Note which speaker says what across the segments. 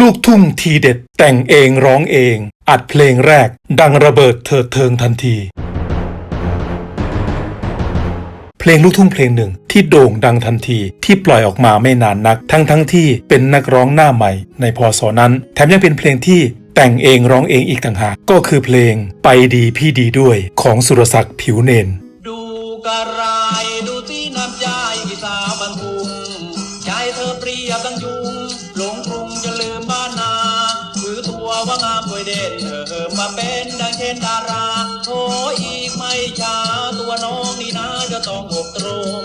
Speaker 1: ลูกทุ่งทีเด็ด แต่งเองร้องเอง อัดเพลงแรก ดังระเบิดเถิดเทิงทันที เพลงลูกทุ่งเพลงหนึ่งที่โด่งดังทันทีที่ปล่อยออกมาไม่นานนัก ทั้งทั้งที่เป็นนักร้องหน้าใหม่ ในพศนั้น แถมยังเป็นเพลงที่แต่งเองร้องเองอีกต่างหากก็คือเพลงไปดีพี่ดีด้วยของสุรศักดิ์ผิวเนน
Speaker 2: ดูกระะต้องอกตรง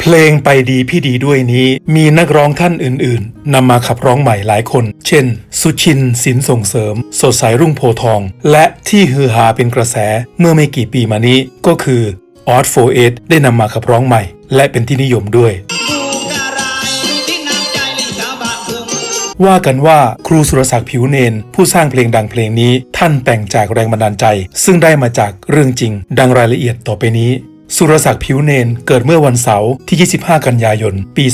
Speaker 1: เพลงไปดีพี่ดีด้วยนี้มีนักร้องท่านอื่นๆนำมาขับร้องใหม่หลายคน เช่น สุชินสินส่งเสริม สดใสรุ่งโพทอง และที่ฮือฮาเป็นกระแสเมื่อไม่กี่ปีมานี้ก็คือออสโฟเอได้นำมาขับร้องใหม่ และเป็นที่นิยมด้วย ว่ากันว่าครูสุรศักดิ์ผิวเนน ผู้สร้างเพลงดังเพลงนี้ท่านแต่งจากแรงบันดาลใจ ซึ่งได้มาจากเรื่องจริง ดังรายละเอียดต่อไปนี้สุรศักดิ์ผิวเนนเกิดเมื่อวันเสาร์ที่ 25 กันยายน ปี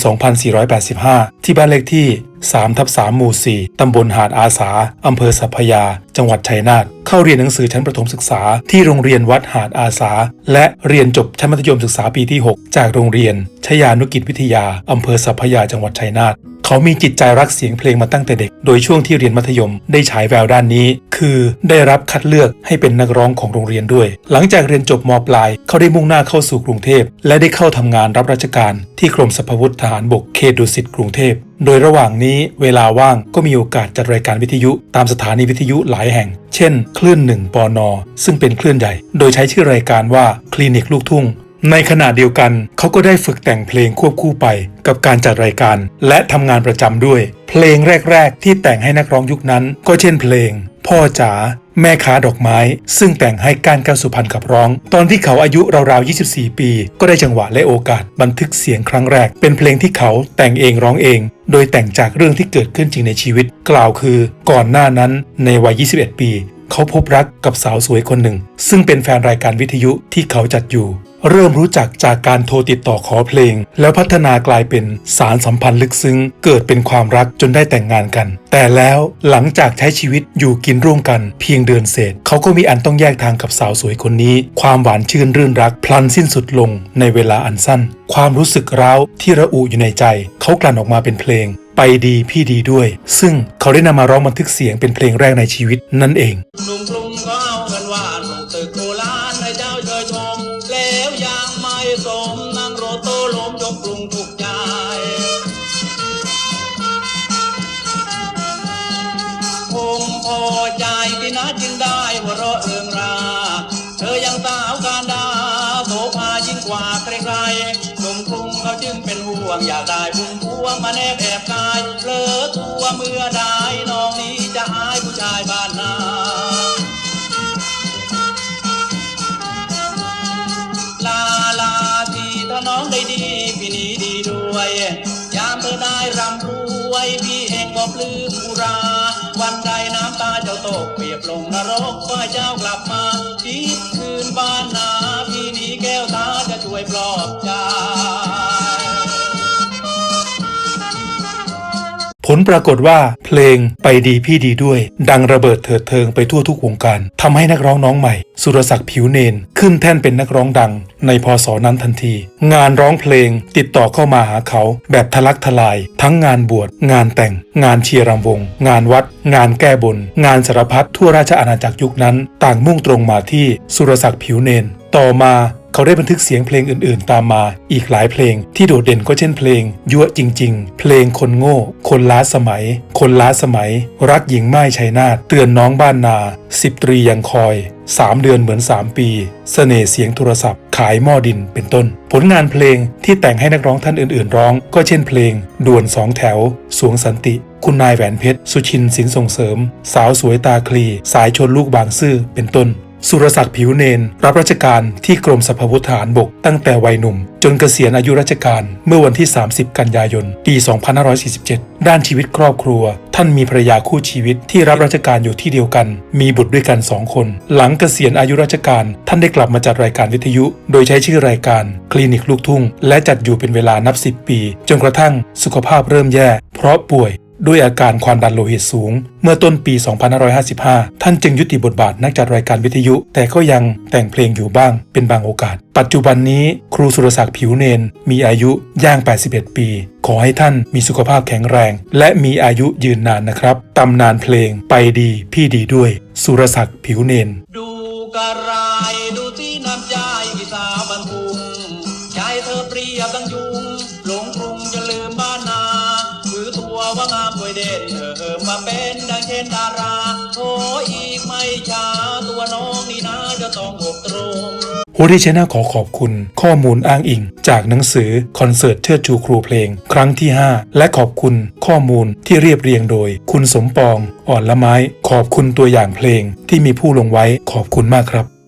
Speaker 1: 2485 ที่บ้านเลขที่ 3 ทับ3หมู่ 4 ตำบลหาดอาสา อำเภอสัพยา จังหวัดชัยนาท เข้าเรียนหนังสือชั้นประถมศึกษา ที่โรงเรียนวัดหาดอาสา และเรียนจบชั้นมัธยมศึกษาปีที่ 6 จากโรงเรียนชยานุกิจวิทยา อำเภอสัพยา จังหวัดชัยนาท เขามีจิตใจรักเสียงเพลงมาตั้งแต่เด็ก โดยช่วงที่เรียนมัธยมได้ฉายแววด้านนี้ คือได้รับคัดเลือกให้เป็นนักร้องของโรงเรียนด้วย หลังจากเรียนจบมปลาย เขาได้มุ่งหน้าเข้าสู่กรุงเทพ และได้เข้าทำงานรับราชการ ที่กรมสรรพวุธทหารบกเขตดุสิตกรุงเทพโดยระหว่างนี้เวลาว่างก็มีโอกาสจัดรายการวิทยุตามสถานีวิทยุหลายแห่ง เช่น คลื่นหนึ่งปอนอซึ่งเป็นคลื่นใหญ่ โดยใช้ชื่อรายการว่าคลินิกลูกทุ่ง ในขณะเดียวกันเขาก็ได้ฝึกแต่งเพลงควบคู่ไปกับการจัดรายการ และทำงานประจำด้วย เพลงแรก ๆ ที่แต่งให้นักร้องยุคนั้น ก็เช่นเพลง พ่อจ๋าแม่ค้าดอกไม้ ซึ่งแต่งให้กานแก้วสุพรรณขับร้อง ตอนที่เขาอายุราวๆ 24 ปี ก็ได้จังหวะและโอกาสบันทึกเสียงครั้งแรก เป็นเพลงที่เขาแต่งเองร้องเอง โดยแต่งจากเรื่องที่เกิดขึ้นจริงในชีวิต กล่าวคือ ก่อนหน้านั้นในวัย 21 ปี เขาพบรักกับสาวสวยคนหนึ่ง ซึ่งเป็นแฟนรายการวิทยุที่เขาจัดอยู่ เริ่มรู้จักจากการโทรติดต่อขอเพลง แล้วพัฒนากลายเป็นสารสัมพันธ์ลึกซึ้ง เกิดเป็นความรักจนได้แต่งงานกัน แต่แล้วหลังจากใช้ชีวิตอยู่กินร่วมกันเพียงเดือนเศษ เขาก็มีอันต้องแยกทางกับสาวสวยคนนี้ ความหวานชื่นรื่นรัก พลันสิ้นสุดลงในเวลาอันสั้น ความรู้สึกร้าวที่ระอุอยู่ในใจ เขากลั่นออกมาเป็นเพลงไปดีพี่ดีด้วย ซึ่งเขาได้นำมาร้องบันทึกเสียงเป็นเพลงแรกในชีวิตนั่นเองา
Speaker 2: นว่นปลูกตึกโบราณให้เจ้าเชยชม แล้วยังไม่สมนั่งรถโตล้มยกกรุงถูกใจคงพอใจพี่นะจึงได้หัวเราะเอิงรา เธอยังสาวการดาโสภายิ่งกว่าใครๆหนุ่มกรุงเขาจึงเป็นห่วงอยากได้พุ่มพวงมาแนบแอบกายเลอตัวเมื่อได้น้องนี้ น้องได้ดีพี่นี้ดีด้วยยามเธอได้ร่ำรวยพี่เองก็ปลื้มอุรา วันใดน้ำตาเจ้าตกเปียบลงนรกฝ่ายเจ้ากลับ ล
Speaker 1: ปรากฏว่าเพลงไปดีพี่ดีด้วย ดังระเบิดเถิดเทิงไปทั่วทุกวงการทำให้นักร้องน้องใหม่ สุรศักดิ์ผิวเนน ขึ้นแท่นเป็นนักร้องดัง ในพศนั้นทันที งานร้องเพลงติดต่อเข้ามาหาเขา แบบทะลักทลาย ทั้งงานบวชงานแต่ง งานเชียร์รำวง งานวัด งานแก้บน งานสารพัดทั่วราชอาณาจักรยุคนั้น ต่างมุ่งตรงมาที่สุรศักดิ์ผิวเนน ต่อมา เขาได้บันทึกเสียงเพลงอื่นๆ ตามมาอีกหลายเพลง ที่โดดเด่นก็เช่นเพลง ยั่วจริง ๆ เพลงคนโง่ คนล้าสมัย คนล้าสมัย รักหญิงไม้ชัยนาทเตือนน้องบ้านนาสิบตรียังคอย3เดือนเหมือน 3 ปีเสน่ห์เสียงโทรศัพท์ ขายหม้อดินเป็นต้น ผลงานเพลงที่แต่งให้นักร้องท่านอื่นๆ ร้อง ก็เช่นเพลง ด่วนสองแถว สวงสันติ คุณนายแหวนเพชร สุชินสินส่งเสริม สาวสวยตาคลี สายชนลูกบางซื่อเป็นต้น สุรศักดิ์ผิวเนน รับราชการที่กรมสรรพาวุธทหารบก ตั้งแต่วัยหนุ่ม จนเกษียณอายุราชการเมื่อวันที่ 30 กันยายน ปี 2547 ด้านชีวิตครอบครัว ท่านมีภรรยาคู่ชีวิตที่รับราชการอยู่ที่เดียวกัน มีบุตรด้วยกันสองคน หลังเกษียณอายุราชการ ท่านได้กลับมาจัดรายการวิทยุ โดยใช้ชื่อรายการ คลินิกลูกทุ่ง และจัดอยู่เป็นเวลานับ 10 ปี จนกระทั่งสุขภาพเริ่มแย่ เพราะป่วย ด้วยอาการความดันโลหิตสูง เมื่อต้นปี 2555 ท่านจึงยุติบทบาทนักจัดรายการวิทยุ แต่ก็ยังแต่งเพลงอยู่บ้างเป็นบางโอกาส ปัจจุบันนี้ครูสุรศักดิ์ผิวเนน มีอายุย่าง 81 ปี ขอให้ท่านมีสุขภาพแข็งแรง และมีอายุยืนนานนะครับตำนานเพลงไปดีพี่ดีด้วย สุรศักดิ์ผิวเนน
Speaker 2: ดูกระ ว่างามด้วยเด่นเออมาเป็นดังเช่นดาราโอ้อีกไม่ช้าตัวน้องนี่นะจะต้องอกตรง
Speaker 1: โฮดี้ชนลขอขอบคุณ ข้อมูลอ้างอิง จากหนังสือคอนเสิร์ตเชิดชูครูเพลง ครั้งที่ 5 และขอบคุณข้อมูลที่เรียบเรียงโดย คุณสมปอง อ่อนละไม้ ขอบคุณตัวอย่างเพลงที่มีผู้ลงไว้ขอบคุณมากครับ